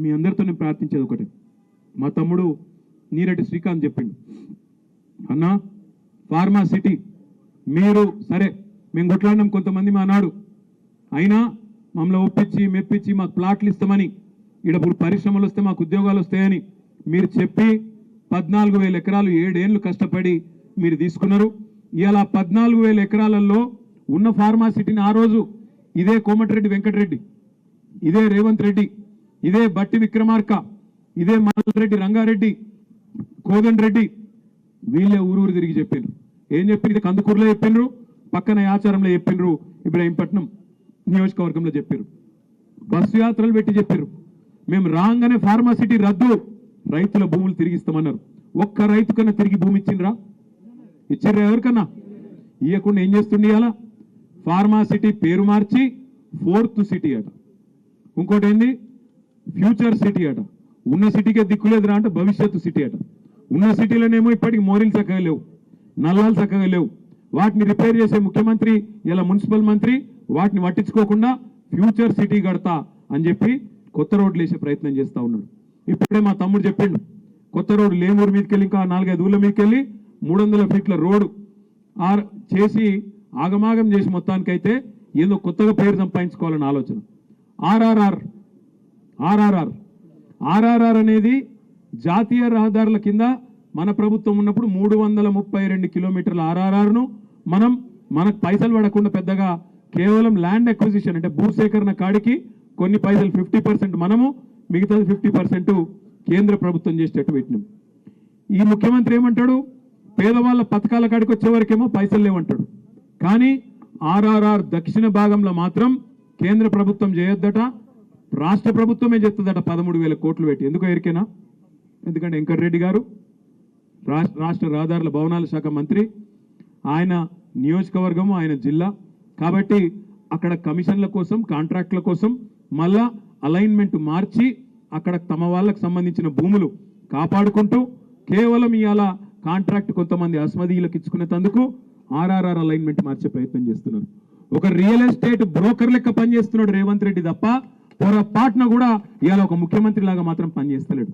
మీ అందరితో నేను ప్రార్థించేది ఒకటి. మా తమ్ముడు నీరెడ్డి శ్రీకాంత్ చెప్పిండు. అన్నా ఫార్మా సిటీ మీరు సరే మేము కొట్లాడినాం కొంతమంది మా నాడు. అయినా మమ్మల్ని ఒప్పించి మెప్పించి మాకు ప్లాట్లు ఇస్తామని ఇప్పుడు పరిశ్రమలు వస్తే మాకు ఉద్యోగాలు వస్తాయని మీరు చెప్పి పద్నాలుగు వేల ఎకరాలు ఏడేళ్ళు కష్టపడి మీరు తీసుకున్నారు. ఇలా పద్నాలుగు వేల ఎకరాలలో ఉన్న ఫార్మా సిటీని ఆ రోజు ఇదే కోమటిరెడ్డి వెంకటరెడ్డి ఇదే రేవంత్ రెడ్డి ఇదే బట్టి విక్రమార్క ఇదే రెడ్డి రంగారెడ్డి కోదండ్ రెడ్డి. వీళ్ళే ఊరూరు తిరిగి చెప్పిండ్రు ఏం చెప్పారు ఇది కందుకూరులో చెప్పిండ్రు పక్కన ఆచారంలో చెప్పిండ్రు ఇబ్రాహీంపట్నం నియోజకవర్గంలో చెప్పారు బస్సు యాత్రలు పెట్టి చెప్పారు మేము రాగానే ఫార్మాసిటీ రద్దు. రైతుల భూములు తిరిగిస్తామన్నారు. ఒక్క రైతు కన్నా తిరిగి భూమి ఇచ్చిండ్రా? ఇచ్చారా ఎవరికన్నా? ఇవ్వకుండా ఏం చేస్తుండే ఇవాళ ఫార్మాసిటీ పేరు మార్చి ఫోర్త్ సిటీ అట. ఇంకోటి ఏంది ఫ్యూచర్ సిటీ అట. ఉన్న సిటీకే దిక్కులేదురా అంటే భవిష్యత్తు సిటీ అట. ఉన్న సిటీలోనేమో ఇప్పటికి మోరీలు చక్కగా లేవు. నల్లాలు చక్కగా లేవు. వాటిని రిపేర్ చేసే ముఖ్యమంత్రి ఇలా మున్సిపల్ మంత్రి వాటిని పట్టించుకోకుండా ఫ్యూచర్ సిటీ కడతా అని చెప్పి కొత్త రోడ్లు వేసే ప్రయత్నం చేస్తా ఉన్నాడు. ఇప్పుడే మా తమ్ముడు చెప్పిండు. కొత్త రోడ్డు లేమూరు మీదకి వెళ్ళి ఇంకా నాలుగైదు ఊళ్ళ మీదకి వెళ్ళి మూడు వందల ఫీట్ల రోడ్డు ఆర్ చేసి ఆగమాగం చేసి మొత్తానికైతే ఏదో కొత్తగా పేరు సంపాదించుకోవాలని ఆలోచన. ఆర్ఆర్ఆర్ ఆర్ఆర్ఆర్. ఆర్ఆర్ఆర్ అనేది జాతీయ రహదారుల కింద మన ప్రభుత్వం ఉన్నప్పుడు మూడు వందల ముప్పై రెండు కిలోమీటర్ల ఆర్ఆర్ఆర్ను మనం మనకు పైసలు పడకుండా పెద్దగా కేవలం ల్యాండ్ అక్విజిషన్ అంటే భూసేకరణ కాడికి కొన్ని పైసలు ఫిఫ్టీ పర్సెంట్ మనము మిగతాది ఫిఫ్టీ పర్సెంట్ కేంద్ర ప్రభుత్వం చేసేటట్టు పెట్టినాం. ఈ ముఖ్యమంత్రి ఏమంటాడు? పేదవాళ్ళ పథకాల కాడికి వచ్చేవరకేమో పైసలు లేవంటాడు. కానీ ఆర్ఆర్ఆర్ దక్షిణ భాగంలో మాత్రం కేంద్ర ప్రభుత్వం చేయొద్దట. రాష్ట్ర ప్రభుత్వమే చెప్తుందట పదమూడు వేల కోట్లు పెట్టి. ఎందుకో ఎరికేనా? ఎందుకంటే వెంకటరెడ్డి గారు రాష్ట్ర రాష్ట్ర రహదారుల భవనాల శాఖ మంత్రి ఆయన నియోజకవర్గము ఆయన జిల్లా. కాబట్టి అక్కడ కమిషన్ల కోసం కాంట్రాక్ట్ల కోసం మళ్ళా అలైన్మెంట్ మార్చి అక్కడ తమ వాళ్ళకు సంబంధించిన భూములు కాపాడుకుంటూ కేవలం ఇవాళ కాంట్రాక్ట్ కొంతమంది అస్మదీయులకు ఇచ్చుకునేందుకు ఆర్ఆర్ఆర్ అలైన్మెంట్ మార్చే ప్రయత్నం చేస్తున్నారు. ఒక రియల్ ఎస్టేట్ బ్రోకర్ లెక్క పనిచేస్తున్నాడు రేవంత్ రెడ్డి తప్ప పొరపాటున కూడా ఇవాళ ఒక ముఖ్యమంత్రి లాగా మాత్రం పనిచేస్తలేడు.